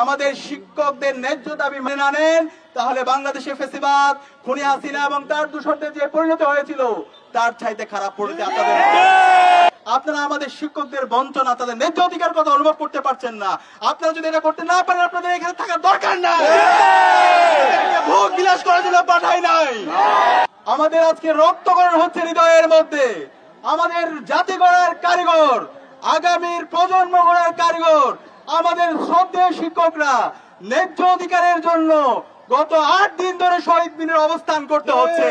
আমাদের শিক্ষকদের ন্যায্য দাবি মেনে না নেন, তাহলে বাংলাদেশে ফেসিবাদ, খুনি হাসিনা এবং তার দূষণদের যে পরিণত হয়েছিল, তার চাইতে খারাপ পরিণতি আপনাদের আপনারা আমাদের শিক্ষকদের বঞ্চনা, তাদের ন্যায্য অধিকার কথা অনুভব করতে পারছেন না। আপনারা যদি এটা করতে না পারেন, আপনাদের এখানে থাকার দরকার নাই। ভোগ বিলাস করার জন্য পাঠাই নাই। আমাদের আজকে রক্তকরণ হচ্ছে হৃদয়ের মধ্যে। আমাদের জাতি গড়ার কারিগর, আগামীর প্রজন্ম গড়ার কারিগর আমাদের শ্রদ্ধেয় শিক্ষকরা ন্যায্য অধিকারের জন্য গত আট দিন ধরে শহীদ মিনের অবস্থান করতে হচ্ছে।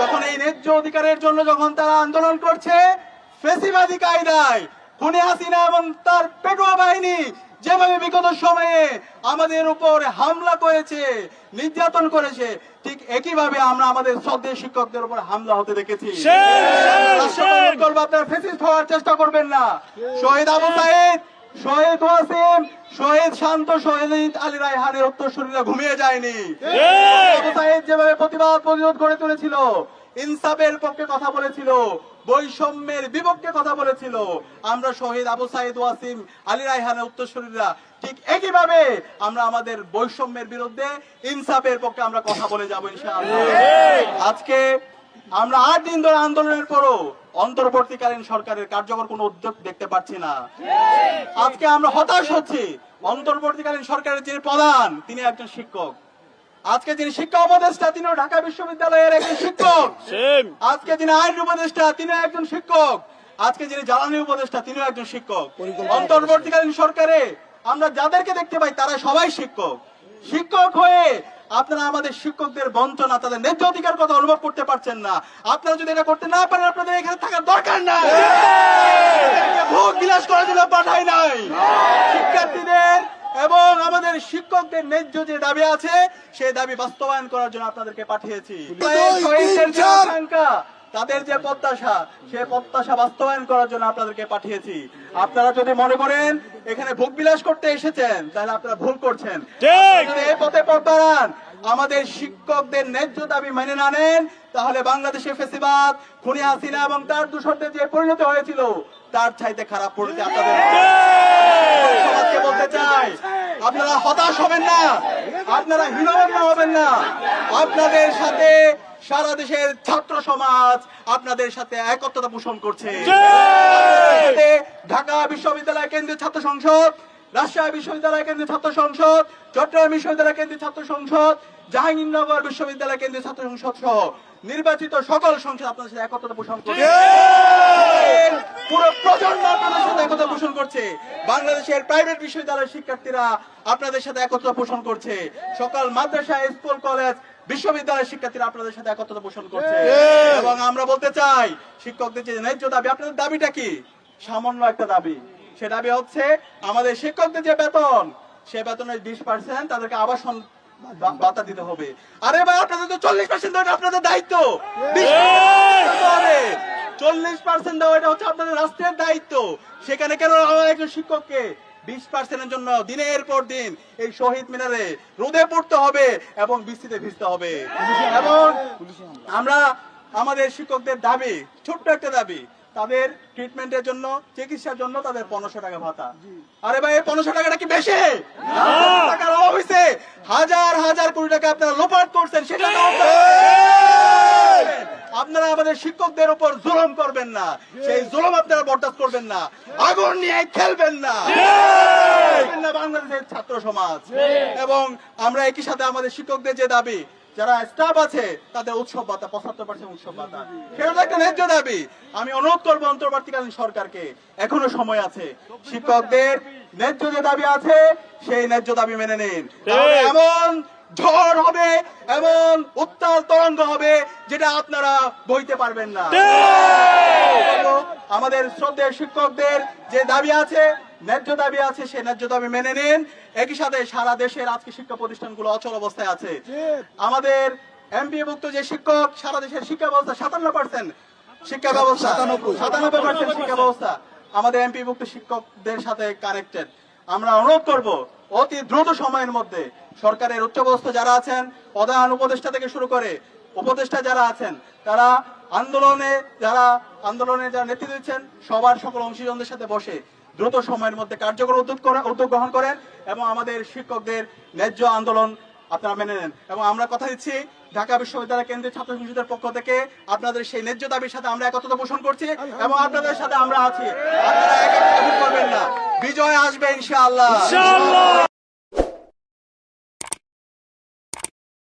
যখন এই ন্যায্য অধিকারের জন্য যখন তারা আন্দোলন করছে ফেসিবাদী কায়দায় খুনে হাসিনা এবং তার পেটুয়া বাহিনী যেভাবে বিগত সময়ে আমাদের উপর হামলা করেছে নির্যাতন করেছে ঠিক একইভাবে আমরা আমাদের শ্রদ্ধেয় শিক্ষকদের উপর হামলা হতে দেখেছি। আপনারা ফেসিস্ট হওয়ার চেষ্টা করবেন না। শহীদ আবু সাইদ শহীদ ওয়াসিম শহীদ শান্ত শহীদ আলী রায়হানের উত্তরসূরিরা ঘুমিয়ে যায়নি। আবু সাইদ যেভাবে প্রতিবাদ প্রতিরোধ করে তুলেছিল ইনসাফের পক্ষে কথা বলেছিল বৈষম্যের বিপক্ষে কথা বলেছিল আমরা শহীদ আবু সাইদ ওয়াসিম আলী রায়হানের উত্তরসূরিরা ঠিক একইভাবে আমরা আমাদের বৈষম্যের বিরুদ্ধে ইনসাফের পক্ষে আমরা কথা বলে যাব ইনশাআল্লাহ। আজকে আমরা আট দিন ধরে আন্দোলনের পরও অন্তর্বর্তীকালীন সরকারের কার্যকর কোনো উদ্যোগ দেখতে পাচ্ছি না। আজকে আমরা হতাশ হচ্ছি। অন্তর্বর্তীকালীন সরকারের যিনি প্রধান তিনি একজন শিক্ষক। আজকে যিনি শিক্ষা উপদেষ্টা তিনিও ঢাকা বিশ্ববিদ্যালয়ের একজন শিক্ষক। আজকে যিনি আইন উপদেষ্টা তিনি একজন শিক্ষক। আজকে যিনি জ্বালানি উপদেষ্টা তিনিও একজন শিক্ষক। অন্তর্বর্তীকালীন সরকারে আমরা যাদেরকে দেখতে পাই তারা সবাই শিক্ষক। শিক্ষক হয়ে আপনারা আমাদের শিক্ষকদের বঞ্চনা তাদের ন্যায্য অধিকার কথা অনুভব করতে পারছেন না। আপনারা যদি এটা করতে না পারেন আপনাদের এখানে থাকার দরকার নাই। ভোগ বিলাস করার জন্য পাঠাই নাই। শিক্ষার্থীদের এবং আমাদের শিক্ষকদের ন্যায্য যে দাবি আছে সেই দাবি বাস্তবায়ন করার জন্য আপনাদেরকে পাঠিয়েছি। তাদের যে প্রত্যাশা সে প্রত্যাশা বাস্তবায়ন করার জন্য আপনাদেরকে পাঠিয়েছি। আপনারা যদি মনে করেন এখানে ভোগ বিলাস করতে এসেছেন তাহলে আপনারা ভুল করছেন। এই পথে পথ আমাদের শিক্ষকদের ন্যায্য দাবি মেনে না নেন তাহলে বাংলাদেশে ফেসিবাদ খুনি হাসিনা এবং তার দূষণদের যে পরিণত হয়েছিল তার চাইতে খারাপ পরিণতি আপনাদের সমাজকে বলতে চাই। আপনারা হতাশ হবেন না। আপনারা হীনমন্য হবেন না। আপনাদের সাথে সারা দেশের ছাত্র সমাজ আপনাদের সাথে একত্রতা পোষণ করছে। ঢাকা বিশ্ববিদ্যালয় কেন্দ্রীয় ছাত্র সংসদ রাজশাহী বিশ্ববিদ্যালয় কেন্দ্রীয় ছাত্র সংসদ চট্টগ্রাম বিশ্ববিদ্যালয় কেন্দ্রীয় ছাত্র সংসদ জাহাঙ্গীরনগর বিশ্ববিদ্যালয় কেন্দ্রীয় ছাত্র সংসদ সহ নির্বাচিত সকল সংসদ আপনাদের সাথে একত্রতা পোষণ করছে। পুরো প্রজন্ম আপনাদের সাথে একতা পোষণ করছে। বাংলাদেশের প্রাইভেট বিশ্ববিদ্যালয়ের শিক্ষার্থীরা আপনাদের সাথে একতা পোষণ করছে। সকল মাদ্রাসা স্কুল কলেজ বিশ্ববিদ্যালয়ের শিক্ষার্থীরা আপনাদের সাথে একতা পোষণ করছে। এবং আমরা বলতে চাই শিক্ষকদের যে ন্যায্য দাবি আপনাদের দাবিটা কি? সামান্য একটা দাবি। সে দাবি হচ্ছে আমাদের শিক্ষকদের যে বেতন, সে বেতনের বিশ পার্সেন্ট তাদেরকে আবাসন বা- ভাতা দিতে হবে। আরে ভাই, আপনাদের তো চল্লিশ পার্সেন্ট আপনাদের দায়িত্ব। 20% দিতে হবে। চল্লিশ পার্সেন্ট দেওয়া এটা হচ্ছে আপনাদের রাষ্ট্রের দায়িত্ব। সেখানে কেন একজন শিক্ষককে বিশ পার্সেন্টের জন্য দিনের পর দিন এই শহীদ মিনারে রোদে পড়তে হবে এবং বৃষ্টিতে ভিজতে হবে? এবং আমরা আমাদের শিক্ষকদের দাবি, ছোট্ট একটা দাবি তাদের ট্রিটমেন্টের জন্য চিকিৎসার জন্য তাদের পনেরোশো টাকা ভাতা। আরে ভাই পনেরোশো টাকাটা কি বেশি? টাকার অভাব হয়েছে হাজার হাজার কোটি টাকা আপনারা লোপাট করছেন সেটা আপনারা- আপনারা আমাদের শিক্ষকদের উপর জুলম করবেন না। সেই জুলম আপনারা বরদাস্ত করবেন না। আগুন নিয়ে খেলবেন না। খেলবেন না বাংলাদেশের ছাত্র সমাজ। এবং আমরা একই সাথে আমাদের শিক্ষকদের যে দাবি যারা স্টাফ আছে তাদের উৎসব ভাতা পঁচাত্তর পার্সেন্ট উৎসব ভাতা সেটা একটা ন্যায্য দাবি। আমি অনুরোধ করব অন্তর্বর্তীকালীন সরকারকে এখনও সময় আছে। শিক্ষকদের ন্যায্য যে দাবি আছে সেই ন্যায্য দাবি মেনে নিন। এমন ঝড় হবে এমন উত্তাল তরঙ্গ হবে যেটা আপনারা বইতে পারবেন না। আমাদের শ্রদ্ধেয় শিক্ষকদের যে দাবি আছে ন্যায্য দাবি আছে, সেই ন্যায্য দাবি মেনে নিন। একই সাথে সারা দেশের আজকে শিক্ষা প্রতিষ্ঠানগুলো অচল অবস্থায় আছে। আমাদের এমপি ভুক্ত যে শিক্ষক, সারা দেশের শিক্ষা ব্যবস্থা সাতান্ন পার্সেন্ট শিক্ষা ব্যবস্থা। সাতানব্বই পার্সেন্ট শিক্ষা ব্যবস্থা আমাদের এমপি ভুক্ত শিক্ষকদের সাথে কানেক্টেড আমরা অনুরোধ করব, অতি দ্রুত সময়ের মধ্যে সরকারের উচ্চপদস্থ যারা আছেন, প্রধান উপদেষ্টা থেকে শুরু করে উপদেষ্টা যারা আছেন, তারা আন্দোলনে, যারা আন্দোলনে যারা নেতৃত্ব দিচ্ছেন, সবার সকল অংশীজনদের সাথে বসে দ্রুত সময়ের মধ্যে কার্যকর উদ্যোগ করে উদ্যোগ গ্রহণ করেন এবং আমাদের শিক্ষকদের ন্যায্য আন্দোলন আপনারা মেনে নেন। এবং আমরা কথা দিচ্ছি ঢাকা বিশ্ববিদ্যালয় কেন্দ্রীয় ছাত্র সংসদের পক্ষ থেকে আপনাদের সেই ন্যায্য দাবির সাথে আমরা একত্রতা পোষণ করছি এবং আপনাদের সাথে আমরা আছি। আপনারা করবেন না। বিজয় আসবে ইনশাআল্লাহ।